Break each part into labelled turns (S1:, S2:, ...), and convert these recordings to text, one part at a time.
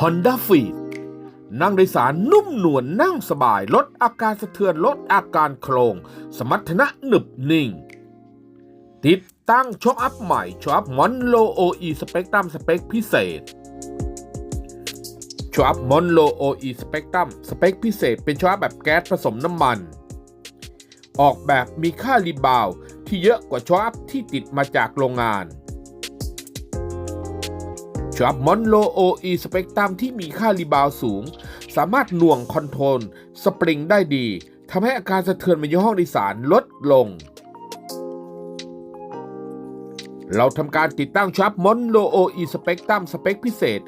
S1: Honda f e e d นั่งโดยสารนุ่มนวลนั่งสบาย ลดอาการสะเทือนลดอาการโครง สมรรถนะหนึบนิ่ง ติดตั้งช็อคอัพใหม่ช็อคอัพมอนโลโออีสเปกตรัมสเปคพิเศษช็อคอัพมอนโลโออีสเปกตรัมสเปคพิเศษ เป็นช็อคอัพแบบแก๊สผสมน้ำมัน ออกแบบมีค่ารีบาวด์ที่เยอะกว่าช็อคอัพที่ติดมาจากโรงงาน ชอบมอนโลโออีสเปกตรัมที่มีค่ารีบาวสูง สามารถหน่วงคอนโทรลสปริงได้ดีทำให้อาการสะเทือนบนห้องโดยสารลดลง เราทำการติดตั้งชับมอนโลโออีสเปกตรัมสเปคพิเศษ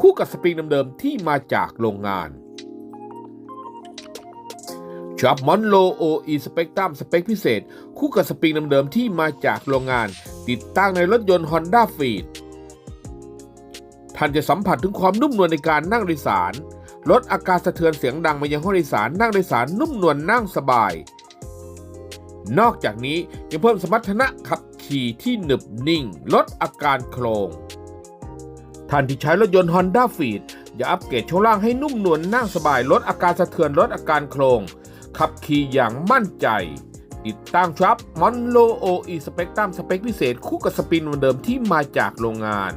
S1: คู่กับสปริงเดิมๆที่มาจากโรงงานชับมอนโลโออีสเปกตรัมสเปคพิเศษ คู่กับสปริงเดิมๆที่มาจากโรงงาน ติดตั้งในรถยนต์ Honda f e e d ท่านจะสัมผัสถึงความนุ่มนวลในการนั่งโดยสาร ลดอาการสะเทือนเสียงดังมายังห้องโดยสารนั่งโดยสารนุ่มนวลนั่งสบาย นอกจากนี้ยังเพิ่มสมรรถนะขับขี่ที่หนึบนิ่ง ลดอาการโครงท่านที่ใช้รถยนต์ Honda f e e d อย่าอัปเกรดช่วงล่างให้นุ่มนวลนั่งสบาย ลดอาการสะเทือนลดอาการโครงขับขี่อย่างมั่นใจ ติดตั้งชับมอนโลโออีสเปกตรัมสเปคพิเศษคู่กับสปินเดิมที่มาจากโรงงาน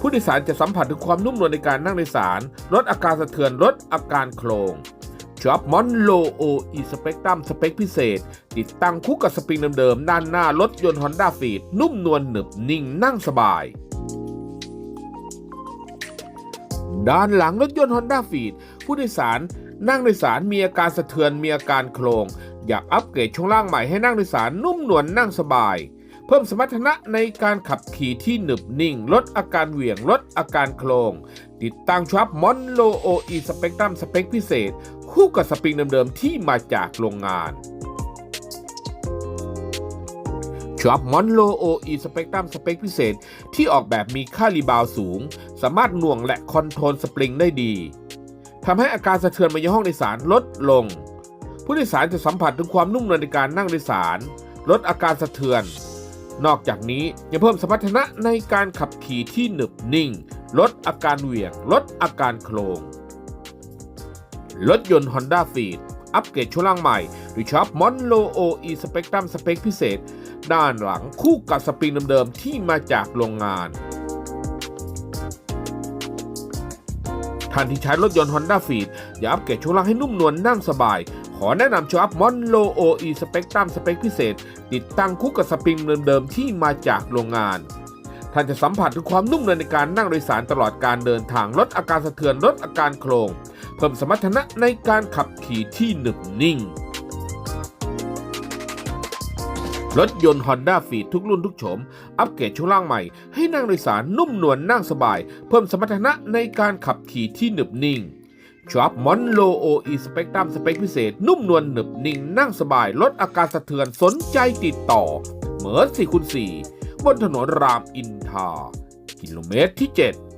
S1: ผู้โดยสารจะสัมผัสถึงความนุ่มนวลในการนั่งโดยสาร ลดอาการสะเทือน ลดอาการโครงช็อปมอนโลโออีสเปกตัมสเปคพิเศษ ติดตั้งคู่กับสปริงเดิมๆด้านหน้ารถยนต์ Honda f e e d นุ่มนวลหนึบนิ่งนั่งสบาย ด้านหลังรถยนต์ Honda f e e d ผู้โดยสารนั่งโดยสารมีอาการสะเทือนมีอาการโครงอยากอัปเกรดช่วงล่างใหม่ให้นั่งโดยสารนุ่มนวลนั่งสบาย พิ่มสมรรถนะในการขับขี่ที่หนึบนิ่ง ลดอาการเหวี่ยงลดอาการโครงติดตั้งชับมอนโลโออีสเปกตรัมสเปคพิเศษ คู่กับสปริงเดิมๆที่มาจากโรงงานชับมอนโลโออีสเปกตรัมสเปคพิเศษ ที่ออกแบบมีค่ารีบาวสูง สามารถหน่วงและคอนโทรลสปริงได้ดีทำให้อาการสะเทือนมายังห้องโดยสารลดลง ผู้โดยสารจะสัมผัสถึงความนุ่มนวลในการนั่งโดยสาร ลดอาการสะเทือน นอกจากนี้ยังเพิ่มสมรรถนะในการขับขี่ที่หนึบนิ่ง ลดอาการเหวี่ยง ลดอาการโครงรถยนต์ Honda f e e d อัปเกรดช่วงล่างใหม่หรือช็อปมอนโลโออีสเปกตรัมสเปคพิเศษ ด้านหลังคู่กับสปริงเดิมๆที่มาจากโรงงาน ท่านที่ใช้รถยนต์ Honda f e e d อย่าอัปเกรดช่วงล่างให้นุ่มนวลนั่งสบาย ขอแนะนำช็อปมอนโลโออีสเปกตรัมสเปคพิเศษ ติดตั้งคู่กับสปริงเดิมๆที่มาจากโรงงาน ท่านจะสัมผัสถึงความนุ่มนวลในการนั่งโดยสารตลอดการเดินทางลดอาการสะเทือนลดอาการโครง เพิ่มสมรรถนะในการขับขี่ที่หนึบนิ่งรถยนต์ Honda f e e d ทุกรุ่นทุกโฉม อัปเกรดช่วงล่างใหม่ ให้นั่งโดยสารนุ่มนวลนั่งสบาย เพิ่มสมรรถนะในการขับขี่ที่หนึบนิ่ง ช็อปมอนโลโออีสเปกตรัมสเปคพิเศษ นุ่มนวลหนึบนิ่งนั่งสบาย ลดอาการสะเทือนสนใจติดต่อ เหมือน4คูณ4บนถนนรามอินทรากิโลเมตรที่ 7